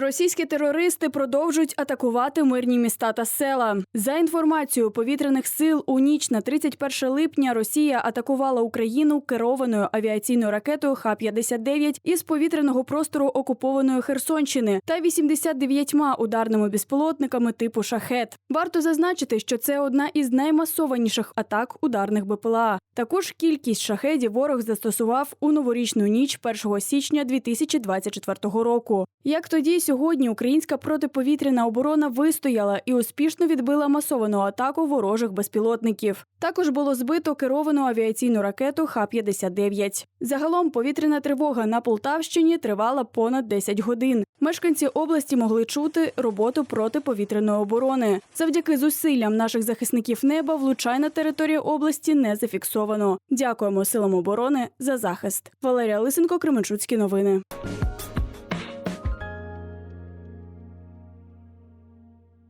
Російські терористи продовжують атакувати мирні міста та села. За інформацією повітряних сил, у ніч на 31 липня Росія атакувала Україну керованою авіаційною ракетою Х-59 із повітряного простору окупованої Херсонщини та 89 ударними безпілотниками типу шахет. Варто зазначити, що це одна із наймасованіших атак ударних БПЛА. Також кількість шахедів ворог застосував у новорічну ніч 1 січня 2024 року. Як тоді, сьогодні українська протиповітряна оборона вистояла і успішно відбила масовану атаку ворожих безпілотників. Також було збито керовану авіаційну ракету Х-59. Загалом повітряна тривога на Полтавщині тривала понад 10 годин. Мешканці області могли чути роботу протиповітряної оборони. Завдяки зусиллям наших захисників неба влучань на території області не зафіксовано. Дякуємо силам оборони за захист. Валерія Лисенко, Кременчуцькі новини.